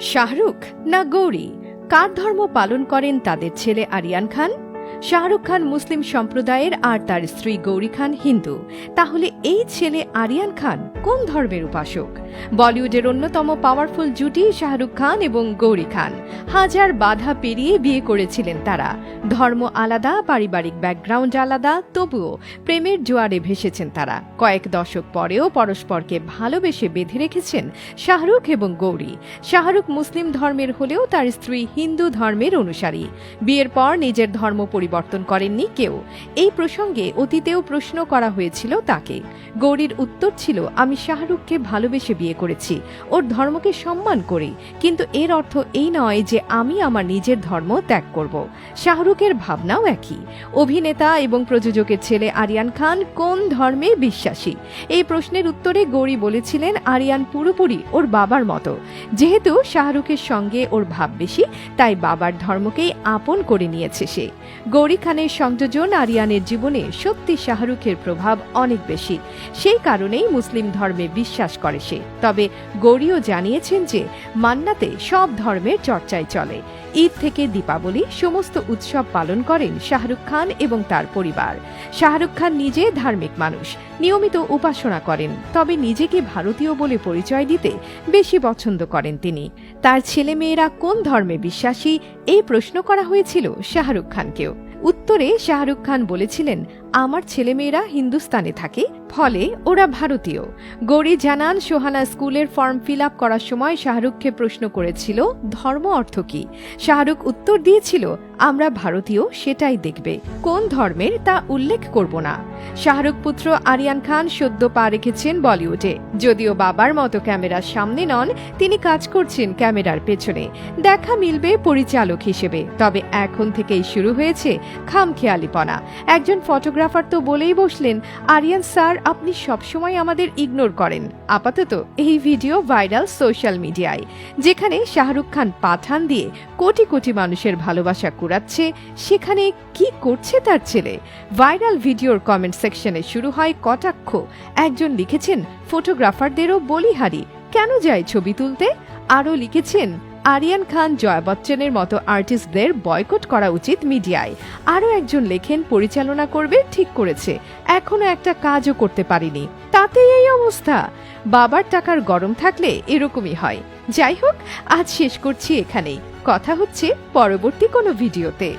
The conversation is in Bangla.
শাহরুখ না গৌরী? কার ধর্ম পালন করেন তাদের ছেলে আরিয়ান খান? শাহরুখ খান মুসলিম সম্প্রদায়ের আর তার স্ত্রী গৌরী খান হিন্দু। তাহলে এই ছেলে আরিয়ান খান কোন ধর্মের উপাসক? বলিউডের অন্যতম পাওয়ারফুল জুটি শাহরুখ খান এবং গৌরী খান। হাজার বাধা পেরিয়ে বিয়ে করেছিলেন তারা। ধর্ম আলাদা, পারিবারিক ব্যাকগ্রাউন্ড আলাদা, তবুও প্রেমের জোয়ারে ভেসেছেন তারা। কয়েক দশক পরেও পরস্পরকে ভালোবেসে বেঁধে রেখেছেন শাহরুখ এবং গৌরী। শাহরুখ মুসলিম ধর্মের হলেও তার স্ত্রী হিন্দু ধর্মের অনুসারী। বিয়ের পর নিজের ধর্ম পরিবর্তন করেননি কেউ। এই প্রসঙ্গে অতীতেও প্রশ্ন করা হয়েছিল তাকে। গৌরীর উত্তর ছিল, আমি শাহরুখকে ভালোবেসে বিয়ে করেছি। ওর ধর্মকে সম্মান করি। কিন্তু এর অর্থ এই নয় যে আমি আমার নিজের ধর্ম ত্যাগ করব। শাহরুখের ভাবনাও একই। অভিনেতা এবং প্রযোজকের ছেলে আরিয়ান খান কোন ধর্মে বিশ্বাসী? এই প্রশ্নের উত্তরে গৌরী বলেছিলেন, আরিয়ান পুরোপুরি ওর বাবার মতো। যেহেতু শাহরুখের সঙ্গে ওর ভাব বেশি, তাই বাবার ধর্মকেই আপন করে নিয়েছে সে। গৌরী খানের সংযোজন আরিয়ানের জীবনে সত্যি শাহরুখের প্রভাব অনেক বেশি। সেই কারণেই মুসলিম ধর্মে বিশ্বাস করে সে। তবে গৌরীও জানিয়েছেন যে, মান্নাতে সব ধর্মের চর্চায় চলে। ঈদ থেকে দীপাবলি সমস্ত উৎসব পালন করেন শাহরুখ খান এবং তার পরিবার। শাহরুখ খান নিজে ধার্মিক মানুষ, নিয়মিত উপাসনা করেন। তবে নিজেকে ভারতীয় বলে পরিচয় দিতে বেশি পছন্দ করেন তিনি। তার ছেলেমেয়েরা কোন ধর্মে বিশ্বাসী, এই প্রশ্ন করা হয়েছিল শাহরুখ খানকেও। উত্তরে শাহরুখ খান বলেছিলেন, আমার ছেলেমেয়েরা হিন্দুস্তানে থাকে, ফলে ওরা ভারতীয়। গৌরী জানান, সোহানা স্কুলের ফর্ম ফিল আপ করার সময় শাহরুখকে প্রশ্ন করেছিল, ধর্ম অর্থ কি? শাহরুখ উত্তর দিয়েছিল, আমরা ভারতীয়, সেটাই দেখবে। কোন ধর্মের তা উল্লেখ করব না। শাহরুখ পুত্র আরিয়ান খান সদ্য পা রেখেছেন বলিউডে। যদিও বাবার মতো ক্যামেরার সামনে নন, তিনি কাজ করছেন ক্যামেরার পেছনে। দেখা মিলবে পরিচালক হিসেবে। তবে এখন থেকেই শুরু হয়েছে খামখেয়ালিপনা। একজন ফটোগ্রাফার তো বলেই বসলেন, আরিয়ান স্যার, আপনি সবসময় আমাদের ইগনোর করেন। আপাতত এই ভিডিও ভাইরাল সোশ্যাল মিডিয়ায়, যেখানে শাহরুখ খান পাঠান দিয়ে কোটি কোটি মানুষের ভালোবাসা কুড়াচ্ছে। সেখানে কি করছে তার ছেলে? ভাইরাল ভিডিওর কমেন্ট সেকশনে শুরু হয় কটাক্ষ। একজন লিখেছেন, ফটোগ্রাফারদেরও বলিহারি। কেন যায় ছবি তুলতে? আরও লিখেছেন আরিয়ান খান, জয়া বচ্চনের মতো আর্টিস্টদের বয়কট করা উচিত মিডিয়ায়। আরও একজন লেখেন, পরিচালনা করবে, ঠিক করেছে। এখনও একটা কাজও করতে পারিনি। তাতে এই অবস্থা। বাবার টাকার গরম থাকলে এরকমই হয়। যাই হোক, আজ শেষ করছি এখানেই। কথা হচ্ছে পরবর্তী কোনো ভিডিওতে।